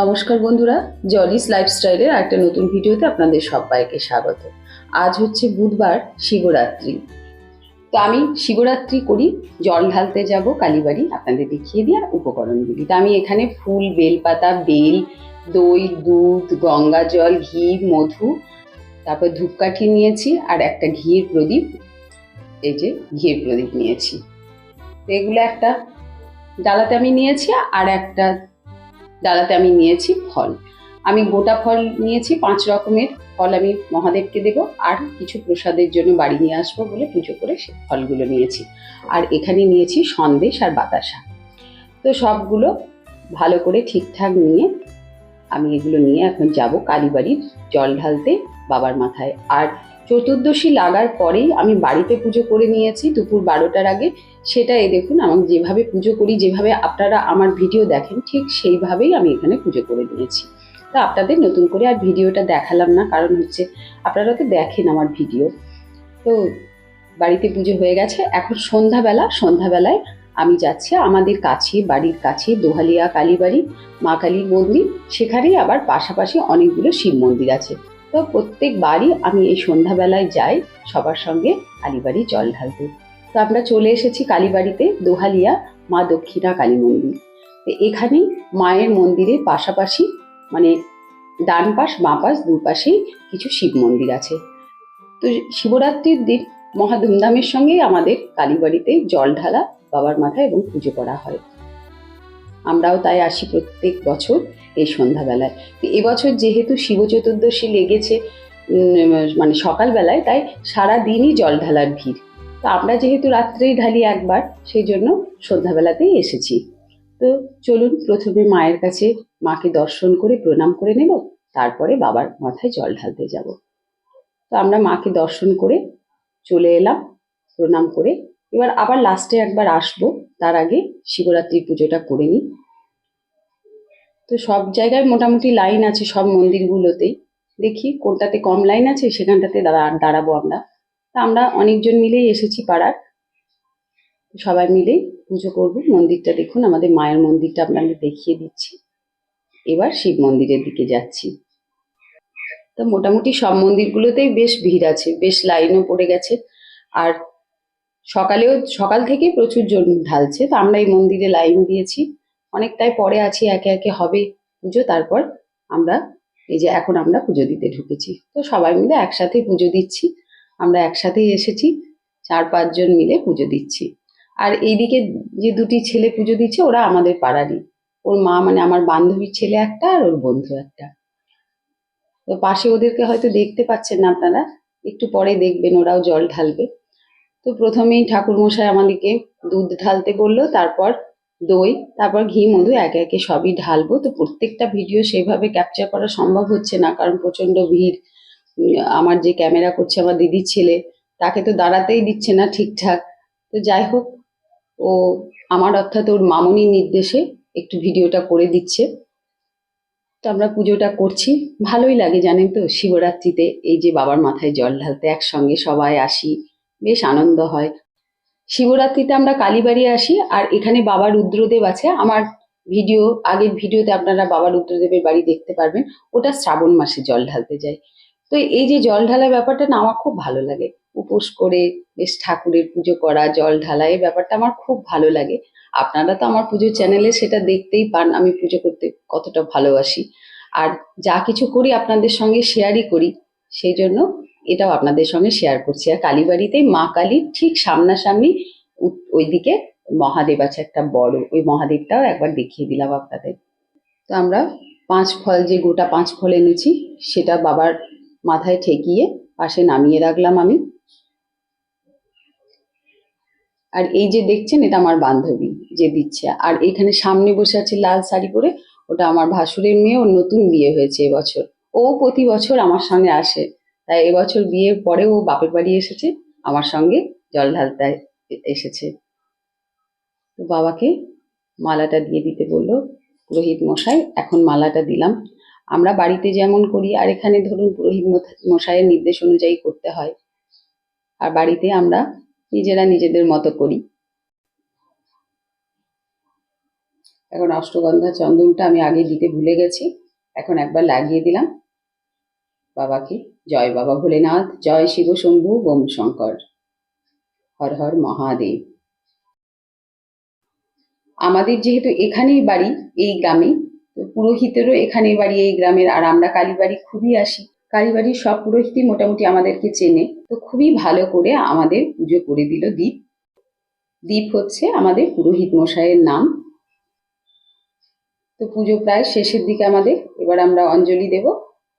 নমস্কার বন্ধুরা জলিস লাইফস্টাইলের একটা নতুন ভিডিওতে আপনাদের সবাইকে স্বাগত। আজ হচ্ছে বুধবার, শিবরাত্রি। তো আমি শিবরাত্রি করি, জল ঢালতে যাব কালীবাড়ি, আপনাদের দেখিয়ে দিয়ে উপকরণগুলি। তো আমি এখানে ফুল, বেলপাতা, বেল, দই, দুধ, গঙ্গা জল, ঘি, মধু, তারপর ধূপকাঠি নিয়েছি আর একটা ঘিয়ের প্রদীপ, এই যে ঘিয়ের প্রদীপ নিয়েছি। এগুলো একটা ডালাতে আমি নিয়েছি আর একটা ডালাতে আমি নিয়েছি ফল। আমি গোটা ফল নিয়েছি, পাঁচ রকমের ফল আমি মহাদেবকে দেব আর কিছু প্রসাদের জন্য বাড়ি নিয়ে আসব বলে পুজো করে সে ফলগুলো নিয়েছি। আর এখানে নিয়েছি সন্দেশ আর বাতাসা। তো সবগুলো ভালো করে ঠিকঠাক নিয়ে আমি এগুলো নিয়ে এখন যাব কালীবাড়ির জল ঢালতে বাবার মাথায়। আর চতুর্দশী লাগার পরেই আমি বাড়িতে পুজো করে নিয়েছি দুপুর বারোটার আগে। সেটা এই দেখুন আমাকে যেভাবে পুজো করি, যেভাবে আপনারা আমার ভিডিও দেখেন, ঠিক সেইভাবেই আমি এখানে পুজো করে নিয়েছি তো আপনাদের নতুন করে আর ভিডিওটা দেখালাম না, কারণ হচ্ছে আপনারা তো দেখেন আমার ভিডিও। তো বাড়িতে পুজো হয়ে গেছে। এখন সন্ধ্যাবেলা, সন্ধ্যাবেলায় আমি যাচ্ছি আমাদের কাছে, বাড়ির কাছে, দোহালিয়া, কালীবাড়ি, মা কালীর মন্দির। সেখানেই আবার পাশাপাশি অনেকগুলো শিব মন্দির আছে। তো প্রত্যেক বাড়ি আমি এই সন্ধ্যাবেলায় যাই সবার সঙ্গে কালীবাড়ি জল ঢালতে। তো আমরা চলে এসেছি কালীবাড়িতে, দোহালিয়া মা দক্ষিণা কালী মন্দির। তো এখানেই মায়ের মন্দিরের পাশাপাশি মানে ডান পাশ, বাঁ পাশ দুপাশেই কিছু শিব মন্দির আছে। তো শিবরাত্রির দিন মহা ধুমধামের সঙ্গেই আমাদের কালীবাড়িতে জল ঢালা, বাবার মাথায় এবং পুজো করা হয়। আমরাও তাই আসি প্রত্যেক বছর এই সন্ধ্যাবেলায়। তো এবছর যেহেতু শিব চতুর্দশী লেগেছে মানে সকালবেলায়, তাই সারা দিনই জল ঢালার ভিড়। তো আমরা যেহেতু রাত্রেই ঢালি একবার, সেই জন্য সন্ধ্যাবেলাতেই এসেছি। তো চলুন, প্রথমে মায়ের কাছে মাকে দর্শন করে, প্রণাম করে নেব, তারপরে বাবার মাথায় জল ঢালতে যাব। তো আমরা মাকে দর্শন করে চলে এলাম, প্রণাম করে। এবার আবার লাস্টে একবার আসব। তার আগে শিবরাত্রির পুজোটা করে নিই। তো সব জায়গায় মোটামুটি লাইন আছে সব মন্দিরগুলোতেই। দেখি কোনটাতে কম লাইন আছে, সেখানটাতে দাঁড়া, দাঁড়াবো আমরা। তা আমরা অনেকজন মিলেই এসেছি পাড়ার। সবাই মিলেই পুজো করব। মন্দিরটা দেখুন, আমাদের মায়ের মন্দিরটা আপনাদের দেখিয়ে দিচ্ছি। এবার শিব মন্দিরের দিকে যাচ্ছি। তো মোটামুটি সব মন্দিরগুলোতেই বেশ ভিড় আছে, বেশ লাইনও পড়ে গেছে। আর সকালেও, সকাল থেকে প্রচুর জন ঢালছে। তো আমরা এই মন্দিরে লাইন দিয়েছি। অনেকটাই পরে আছি, একে একে হবে পুজো। তারপর আমরা, এই যে এখন আমরা পুজো দিতে ঢুকেছি। তো সবাই মিলে একসাথে পুজো দিচ্ছি। আমরা একসাথেই এসেছি, চার পাঁচজন মিলে পুজো দিচ্ছি। আর এইদিকে যে দুটি ছেলে পুজো দিচ্ছে, ওরা আমাদের পাড়ারই। ওর মা মানে আমার বান্ধবীর ছেলে একটা আর ওর বন্ধু একটা। তো পাশে ওদেরকে হয়তো দেখতে পাচ্ছেন না আপনারা। একটু পরে দেখবেন, ওরাও জল ঢালবে। তো প্রথমেই ঠাকুর মশাই আমাদেরকে দুধ ঢালতে বলল, তারপর দই, তারপর ঘি, মধু একে একে সবই ঢালবো। তো প্রত্যেকটা ভিডিও সেভাবে ক্যাপচার করা সম্ভব হচ্ছে না, কারণ প্রচণ্ড ভিড়। আমার যে ক্যামেরা করছে আমার দিদির ছেলে, তাকে তো দাঁড়াতেই দিচ্ছে না ঠিকঠাক। তো যাই হোক, ও আমার অর্থাৎ ওর মামনির নির্দেশে একটু ভিডিওটা করে দিচ্ছে। তো আমরা পুজোটা করছি। ভালোই লাগে জানেন তো, শিবরাত্রিতে এই যে বাবার মাথায় জল ঢালতে, একসঙ্গে সবাই আসি। বেশ আনন্দ হয়। শিবরাত্রিতে আমরা কালীবাড়ি আসি আর এখানে বাবা রুদ্রদেব আছে। আমার ভিডিও, আগের ভিডিওতে আপনারা বাবা রুদ্রদেবের বাড়ি দেখতে পারবেন। ওটা শ্রাবণ মাসে জল ঢালতে যায়। তো এই যে জল ঢালা ব্যাপারটা না আমার খুব ভালো লাগে। উপোস করে বেশ ঠাকুরের পুজো করা, জল ঢালা, এই ব্যাপারটা আমার খুব ভালো লাগে। আপনারা তো আমার পুজোর চ্যানেলে সেটা দেখতেই পান, আমি পুজো করতে কতটা ভালোবাসি। আর যা কিছু করি আপনাদের সঙ্গে শেয়ারই করি, সেই জন্য এটাও আপনাদের সঙ্গে শেয়ার করছি। আর কালীবাড়িতে মা কালীর ঠিক সামনাসামনি ওইদিকে মহাদেব আছে একটা বড়, ওই মহাদেবটাও একবার দেখিয়ে দিলাম আপনাদের। তো আমরা পাঁচ ফল যে গোটা পাঁচ ফল এনেছি, সেটা বাবার মাথায় ঠেকিয়ে পাশে নামিয়ে রাখলাম আমি। আর এই যে দেখছেন, এটা আমার বান্ধবী যে দিচ্ছে। আর এখানে সামনে বসে আছে লাল শাড়ি পরে, ওটা আমার ভাসুরের মেয়ে, ওর নতুন বিয়ে হয়েছে এবছর। ও প্রতি বছর আমার সঙ্গে আসে। তাই এবছর বিয়ের পরে ও বাপের বাড়ি এসেছে, আমার সঙ্গে জল ঢালতে এসেছে। তো বাবাকে মালাটা দিয়ে দিতে বলল পুরোহিত মশাই, এখন মালাটা দিলাম। আমরা বাড়িতে যেমন করি, আর এখানে ধরুন পুরোহিত মশাইয়ের নির্দেশ অনুযায়ী করতে হয়। আর বাড়িতে আমরা নিজেরা নিজেদের মতো করি। এখন অষ্টগন্ধা চন্দনটা আমি আগে দিতে ভুলে গেছি, এখন একবার লাগিয়ে দিলাম। বাবাকে জয় বাবা ভোলেনাথ, জয় শিব শম্ভু, বোম শঙ্কর। হর হর মহাদেব। আমাদের যেহেতু এখানেই বাড়ি, এই গ্রামে, তো পুরোহিতেরও এখানেই বাড়ি, এই গ্রামের। আর আমরা কালীবাড়ি খুবই আসি। কালীবাড়ির সব পুরোহিতই মোটামুটি আমাদেরকে চেনে। তো খুবই ভালো করে আমাদের পুজো করে দিল দ্বীপ দ্বীপ হচ্ছে আমাদের পুরোহিত মশাইয়ের নাম। তো পুজো প্রায় শেষের দিকে আমাদের। এবার আমরা অঞ্জলি দেব।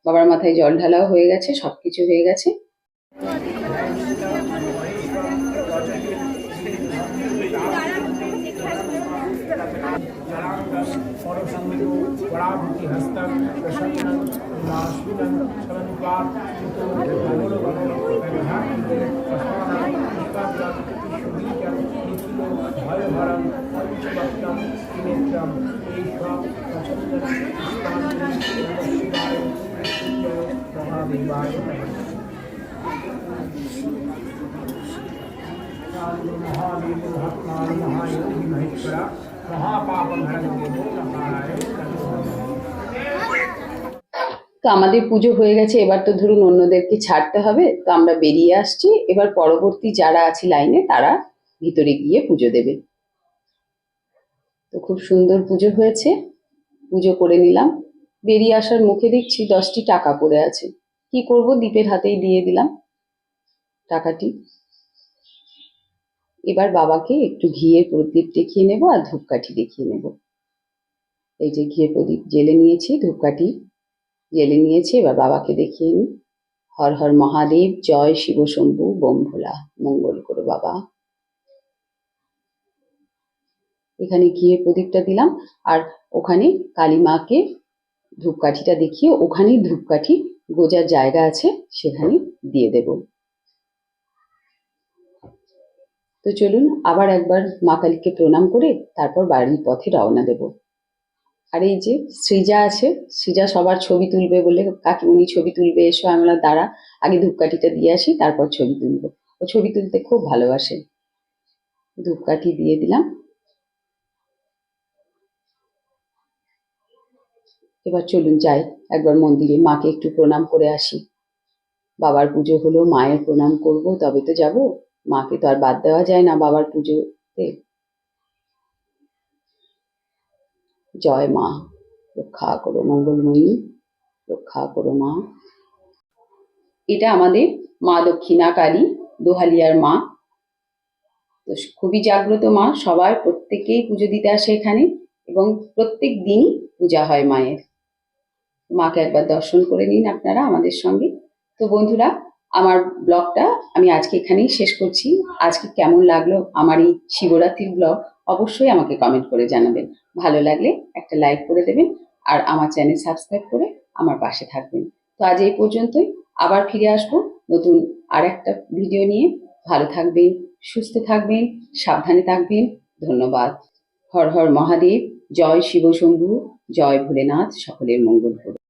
বাবার মাথায় জল ঢালাও হয়ে গেছে সব কিছু হয়ে গেছে। ভয় ভরম তো আমাদের পুজো হয়ে গেছে, এবার তো ধরুন অন্যদেরকে ছাড়তে হবে, তো আমরা বেরিয়ে আসছি। এবার পরবর্তী যারা আছে লাইনে, তারা ভিতরে গিয়ে পুজো দেবে। তো খুব সুন্দর পুজো হয়েছে, পুজো করে নিলাম। বেরিয়ে আসার মুখে দেখছি দশটি টাকা পড়ে আছে। কি করব? দীপের হাতেই দিয়ে দিলাম টাকাটি। এবার বাবাকে একটু ঘিয়ের প্রদীপ দেখিয়ে নেব আর ধূপকাঠি দেখিয়ে নেব। এই যে ঘিয়ের প্রদীপ জেলে নিয়েছি, ধূপকাঠি জেলে নিয়েছি, এবার বাবাকে দেখিয়ে নিই। হর হর মহাদেব, জয় শিব শম্ভু, বোম ভোলা, মঙ্গল করো বাবা। এখানে ঘিয়ে প্রদীপটা দিলাম আর ওখানে কালী মাকে ধূপকাঠিটা দেখিয়ে ওখানেই ধূপকাঠি গোজার জায়গা আছে, সেখানে দিয়ে দেব। তো চলুন, আবার একবার মা কালীকে প্রণাম করে তারপর বাড়ির পথে রওনা দেব। আর এই যে সৃজা আছে, সৃজা সবার ছবি তুলবে বলে কাকিমণি ছবি তুলবে, এসো আমরা দাঁড়া, আগে ধূপকাঠিটা দিয়ে আসি, তারপর ছবি তুলবো। ও ছবি তুলতে খুব ভালোবাসে। ধূপকাঠি দিয়ে দিলাম। এবার চলুন যাই, একবার মন্দিরে মাকে একটু প্রণাম করে আসি। বাবার পুজো হলো, মায়ের প্রণাম করব, তবে তো যাব। মাকে তো আর বাদ দেওয়া যায় না বাবার পুজোতে। জয় মা, রক্ষা করো মঙ্গলময়ী, রক্ষা করো মা। এটা আমাদের মা দক্ষিণা কালী দোহালিয়ার মা। তো খুবই জাগ্রত মা, সবার প্রত্যেকেই পুজো দিতে আসে এখানে এবং প্রত্যেক দিনই পূজা হয় মায়ের। মাকে একবার দর্শন করে নিন আপনারা আমাদের সঙ্গে। তো বন্ধুরা, আমার ব্লগটা আমি আজকে এখানেই শেষ করছি। আজকে কেমন লাগল আমার এই শিবরাত্রির ব্লগ, অবশ্যই আমাকে কমেন্ট করে জানাবেন। ভালো লাগলে একটা লাইক করে দেবেন আর আমার চ্যানেল সাবস্ক্রাইব করে আমার পাশে থাকবেন। তো আজ এই পর্যন্তই, আবার ফিরে আসব নতুন আর একটা ভিডিও নিয়ে। ভালো থাকবেন, সুস্থ থাকবেন, সাবধানে থাকবেন। ধন্যবাদ। হর হর মহাদেব, জয় শিব শম্ভু। জয় ভোলেনাথ সকলের মঙ্গল করুন।